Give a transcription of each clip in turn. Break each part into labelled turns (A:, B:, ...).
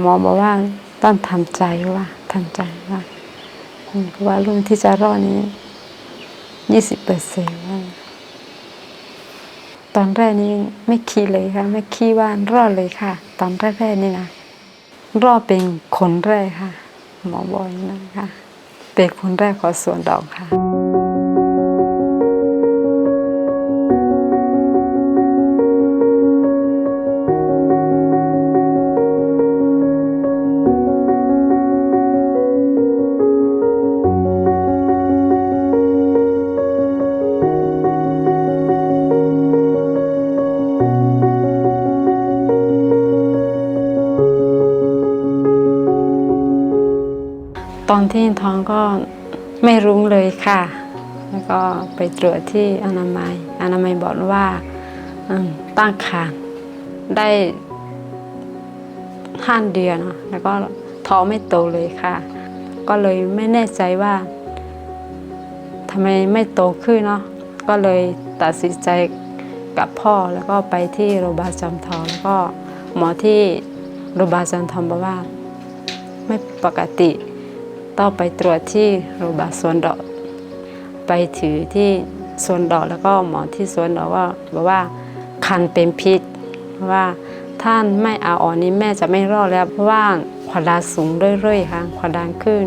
A: หมอบอกว่าต้องทำใจว่าทำใจว่าว่ารุ่นที่จะรอดนี้ยี่สิบเปอร์เซ็นต์ว่าตอนแรกนี้ไม่คิดเลยค่ะ ไม่คิดว่ารอดเลยค่ะ ตอนแรกๆนี่นะรอดเป็นคนแรกค่ะ หมอบอกอย่างนั้นค่ะเป็นคนแรกของสวนดอกค่ะ ที่ท้องก็ไม่รู้งเลยค่ะ แล้วก็ไปตรวจที่อนามัย อนามัยบอกว่าตั้งครรภ์ได้ห้าเดือนแล้วก็ท้องไม่โตเลยค่ะ ก็เลยไม่แน่ใจว่าทำไมไม่โตขึ้นเนาะก็เลยตัดสินใจกับพ่อแล้วก็ไปที่โรงพยาบาลจอมทองแล้วก็หมอที่โรงพยาบาลจอมทองบอกว่า ไม่ปกติ ต้องไปตรวจที่โรงพยาบาลสวนดอก ไปถือที่สวนดอกแล้วก็หมอที่สวนดอกว่าบอกว่าคันเป็นพิษว่าท่านไม่เอาออกนี้แม่จะไม่รอดแล้วเพราะว่าความดันสูงเรื่อยๆค่ะความดันขึ้น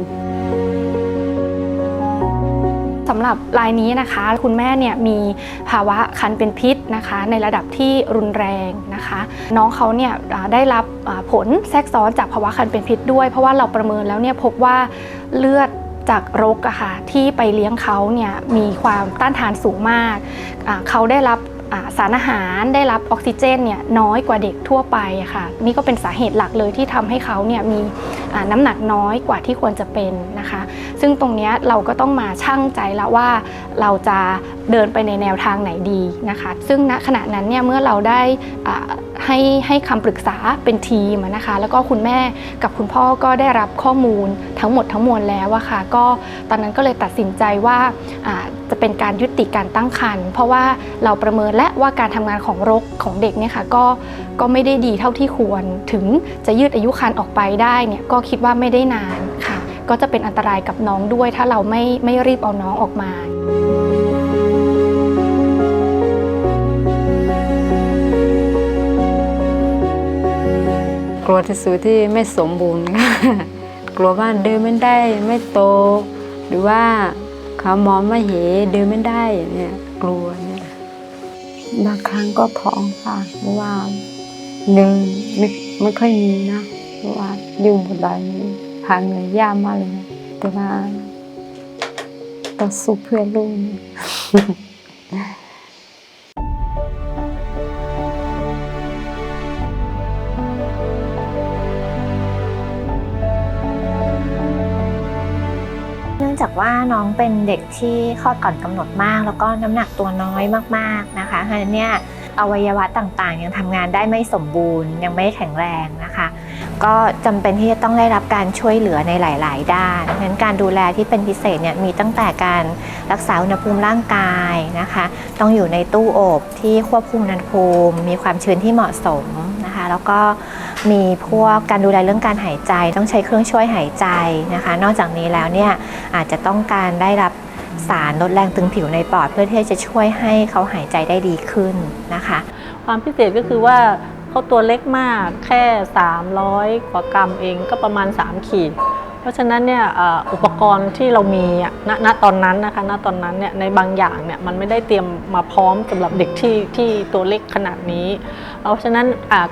B: สำหรับรายนี้นะคะ คุณแม่เนี่ยมีภาวะคันเป็นพิษ นะคะ ในระดับที่รุนแรงนะคะ น้องเขาเนี่ยได้รับผลแทรกซ้อนจากภาวะคันเป็นพิษด้วย เพราะว่าเราประเมินแล้วเนี่ยพบว่าเลือดจากรกอะค่ะที่ไปเลี้ยงเขาเนี่ยมีความต้านทานสูงมากเขาได้รับสารอาหารได้รับออกซิเจนเนี่ยน้อยกว่าเด็กทั่วไปค่ะนี่ก็เป็นสาเหตุหลักเลยที่ทำให้เขาเนี่ยมีน้ำหนักน้อยกว่าที่ควรจะเป็นนะคะ ซึ่งตรงนี้เราก็ต้องมาชั่งใจแล้วว่าเราจะเดินไปในแนวทางไหนดีนะคะ ซึ่งณขณะนั้นเนี่ยเมื่อเราได้ให้ให้คำปรึกษาเป็นทีมนะคะ แล้วก็คุณแม่กับคุณพ่อก็ได้รับข้อมูลทั้งหมดทั้งมวลแล้วอะค่ะก็ตอนนั้นก็เลยตัดสินใจว่าจะเป็นการยุติการตั้งครรภ์เพราะว่าเราประเมินและว่าการทำงานของรกของเด็กเนี่ยค่ะก็ก็ไม่ได้ดีเท่าที่ควรถึงจะยืดอายุครรภ์ออกไปได้เนี่ยก็คิดว่าไม่ได้นาน ก็จะเป็นอันตรายกับน้องด้วย ถ้าเราไม่ไม่รีบเอาน้องออกมา
A: กลัวที่สุดที่ไม่สมบูรณ์ค่ะกลัวว่าเดินไม่ได้ไม่โต หรือว่าเขามองไม่เห็นเดินไม่ได้เนี่ยกลัวเนี่ยบางครั้งก็ท้องค่ะเพราะว่าเดินไม่ไม่ค่อยมีนะเพราะว่าอยู่บนดอยนี้ หาเงินยากมากเลยนะแต่ว่าต้องสู้เพื่อลูก
C: เนื่องจากว่าน้องเป็นเด็กที่คลอดก่อนกำหนดมาก แล้วก็น้ำหนักตัวน้อยมากๆนะคะเพราะฉะนั้นเนี่ย อวัยวะต่างๆ ยังทำงานได้ไม่สมบูรณ์ ยังไม่แข็งแรงนะคะ ก็จำเป็นที่จะต้องได้รับการช่วยเหลือในหลาย ๆ ด้านงั้นการดูแลที่เป็นพิเศษเนี่ยมีตั้งแต่การรักษาอุณหภูมิร่างกายนะคะ ต้องอยู่ในตู้อบที่ควบคุมอุณหภูมิ มีความชื้นที่เหมาะสมนะคะ แล้วก็มีพวกการดูแลเรื่องการหายใจ ต้องใช้เครื่องช่วยหายใจนะคะ นอกจากนี้แล้วเนี่ยอาจจะต้องการได้รับ สารลดแรงตึงผิวในปอด เพื่อที่จะช่วยให้เขาหายใจได้ดีขึ้นนะคะ
D: ความพิเศษก็คือว่าเขาตัวเล็กมากแค่ 300 กว่ากรัมเองก็ประมาณ 3 ขีด เพราะฉะนั้นเนี่ยอุปกรณ์ที่เรามีณณตอนนั้นนะคะณตอนนั้นเนี่ยในบางอย่างเนี่ยมันไม่ได้เตรียมมาพร้อมสำหรับเด็กที่ที่ตัวเล็กขนาดนี้ เพราะฉะนั้น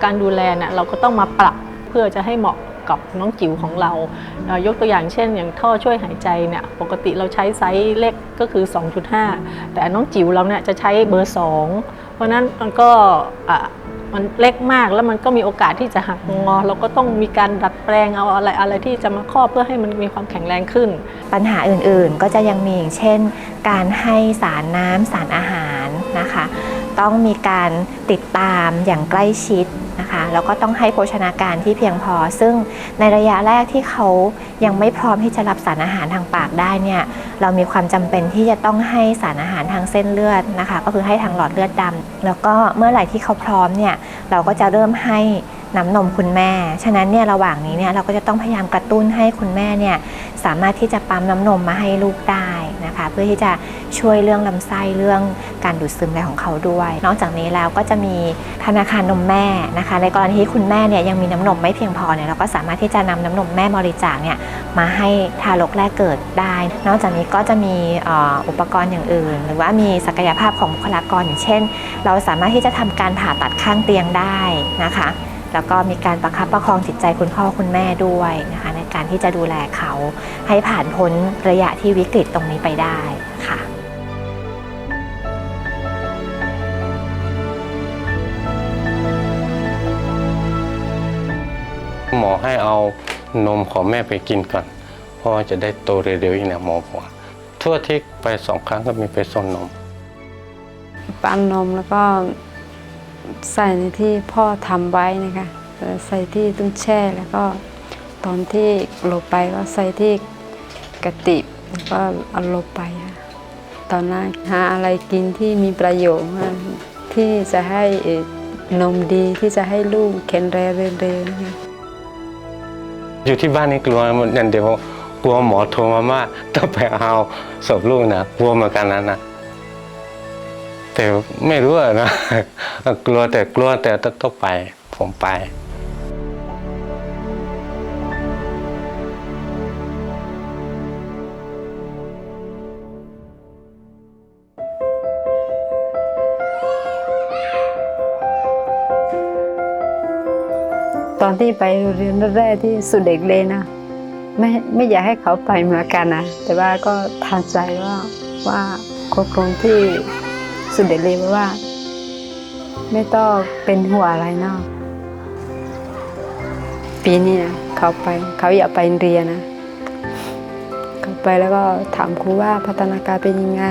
D: การดูแลเนี่ยเราก็ต้องมาปรับเพื่อจะให้เหมาะ กับน้องจิ๋วของเรา ยกตัวอย่างเช่น อย่างท่อช่วยหายใจเนี่ยปกติเราใช้ไซส์เล็กก็คือ 2.5 แต่น้องจิ๋วเราเนี่ยจะใช้เบอร์ 2 เพราะนั้นมันก็มันเล็กมากแล้วมันก็มีโอกาสที่จะหักงอ เราก็ต้องมีการดัดแปลงเอาอะไรอะไรที่จะมาครอบเพื่อให้มันมีความแข็งแรงขึ้น
C: ปัญหาอื่นๆก็จะยังมีอย่างเช่น การให้สารน้ำสารอาหารนะคะ ต้องมีการติดตามอย่างใกล้ชิด นะคะแล้วก็ต้องให้โภชนาการที่เพียงพอ ซึ่งในระยะแรกที่เขายังไม่พร้อมที่จะรับสารอาหารทางปากได้เนี่ยเรามีความจำเป็นที่จะต้องให้สารอาหารทางเส้นเลือดนะคะ ก็คือให้ทางหลอดเลือดดำแล้วก็เมื่อไหร่ที่เขาพร้อมเนี่ยเราก็จะเริ่มให้น้ำนมคุณแม่ ฉะนั้นเนี่ยระหว่างนี้เนี่ยเราก็จะต้องพยายามกระตุ้นให้คุณแม่เนี่ยสามารถที่จะปั๊มน้ำนมมาให้ลูกได้ นะคะ เพื่อที่จะช่วยเรื่องลำไส้เรื่องการดูดซึมอะไรของเขาด้วย นอกจากนี้แล้วก็จะมีธนาคารนมแม่นะคะ ในกรณีที่คุณแม่เนี่ยยังมีน้ำนมไม่เพียงพอเนี่ยเราก็สามารถที่จะนำน้ำนมแม่บริจาคเนี่ยมาให้ทารกแรกเกิดได้ นอกจากนี้ก็จะมีอ,อ,อุปกรณ์อย่างอื่น หรือว่ามีศักยภาพของบุคลากรอย่างเช่น เราสามารถที่จะทำการผ่าตัดข้างเตียงได้นะคะ แล้วก็มีการประคับประคองจิตใจคุณพ่อคุณแม่ด้วยนะคะ การที่จะดูแลเขาให้ผ่านพ้นระยะที่วิกฤตตรงนี้ไปได้ค่ะ
E: หมอให้เอานมของแม่ไปกินก่อน เพราะว่าจะได้โตเร็วๆอีกนะหมอบอกว่าทั่วอาที่ไปสองครั้งก็มีไปส่งนม
A: ปั้นนมแล้วก็ใส่ในที่พ่อทำไว้นะคะเอ่อใส่ที่ตุ้งแช่แล้วก็ ตอนที่ลงไปก็ใส่ที่กระติบแล้วก็เอาลงไปค่ะตอนนั้นหาอะไรกินที่มีประโยชน์ที่จะให้นมดีที่จะให้ลูกแข็งแรงเร็วๆ
E: อยู่ที่บ้านนี่กลัวมันอย่างเดี๋ยวกลัวหมอโทรมาว่าต้องไปเอาศพลูกนะกลัวเหมือนกันนะนะแต่ไม่รู้นะกลัวแต่กลัวแต่ต้องไปผมไป
A: ตอนที่ไปเรียนแรกที่สุดเด็กเลยนะไม่ไม่อยากให้เขาไปเหมือนกันนะแต่ว่าก็ทำใจว่าว่าโครงที่สุดเด็กเลยว่า ไม่ต้องเป็นหัวอะไรเนาะปีนี้นะเขาไปเขาอยากไปเรียนนะเขาไปแล้วก็ถามครูว่าพัฒนาการเป็นยังไง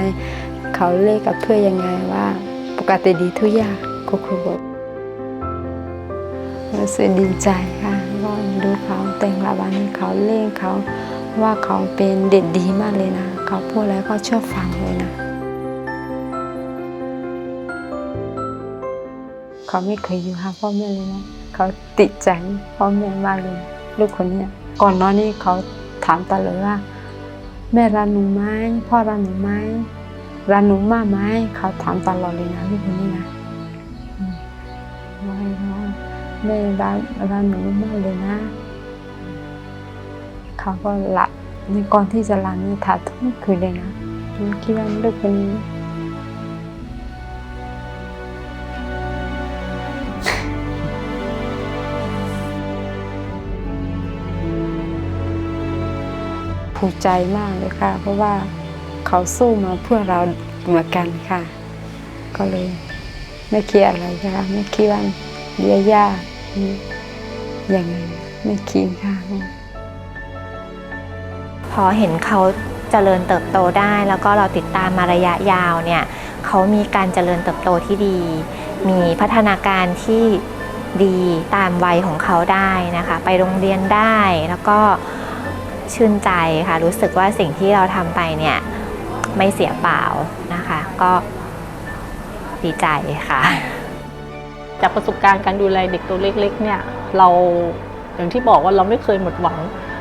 A: เขาเล่นกับเพื่อนยังไงว่า ปกติดีทุกอย่างครูครูบอก รู้สึกดีใจค่ะก็ดูเขาแต่งระบานเขาเล่นเขาว่าเขาเป็นเด็กดีมากเลยนะ เขาพูดอะไรก็เชื่อฟังเลยนะเขาไม่เคยอยู่หาพ่อแม่เลยนะเขาติดใจพ่อแม่มากเลย ลูกคนนี้ก่อนนอนนี่เขาถามตลอดว่า แม่รักหนูไหมพ่อรักหนูไหมรักหนูมากไหมเขาถามตลอดเลยนะลูกคนนี้นะ แม่รักรักหนูมากเลยนะเขาก็หลับในก่อนที่จะหลับเนี่ยถาทุกคืนเลยนะหนูคิดว่าลูกคนนี้ภูมิใจมากเลยค่ะ เพราะว่าเขาสู้มาเพื่อเราเหมือนกันค่ะ ก็เลยไม่คิดอะไรค่ะไม่คิดว่าเลี้ยยาก ยังไงไม่คิดค่ะ
C: พอเห็นเขาเจริญเติบโตได้ แล้วก็เราติดตามมาระยะยาวเนี่ยเขามีการเจริญเติบโตที่ดี มีพัฒนาการที่ดีตามวัยของเขาได้นะคะ ไปโรงเรียนได้แล้วก็ชื่นใจค่ะ รู้สึกว่าสิ่งที่เราทำไปเนี่ยไม่เสียเปล่านะคะ ก็ดีใจค่ะ
D: จากประสบการณ์การดูแลเด็กตัวเล็กๆเนี่ยเราอย่างที่บอกว่าเราไม่เคยหมดหวัง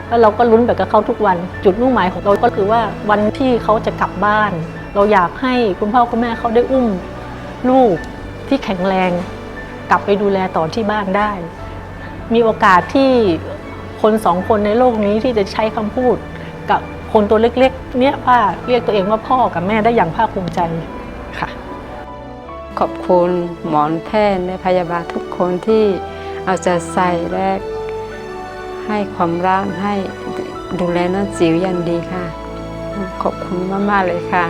D: แล้วเราก็ลุ้นแบบกับเขาทุกวัน จุดมุ่งหมายของเราก็คือว่าวันที่เขาจะกลับบ้าน เราอยากให้คุณพ่อคุณแม่เขาได้อุ้มลูกที่แข็งแรง กลับไปดูแลต่อที่บ้านได้ มีโอกาสที่คนสองคนในโลกนี้ที่จะใช้คำพูดกับคนตัวเล็กๆ เนี่ยว่าเรียกตัวเองว่าพ่อกับแม่ได้อย่างภาคภูมิใจ
A: ขอบคุณหมอนแพทย์และพยาบาลทุกคนที่เอาใจใส่และให้ความรักให้ดูแลน้องจิ๋วอย่างดีค่ะ ขอบคุณมาก ๆ เลยค่ะ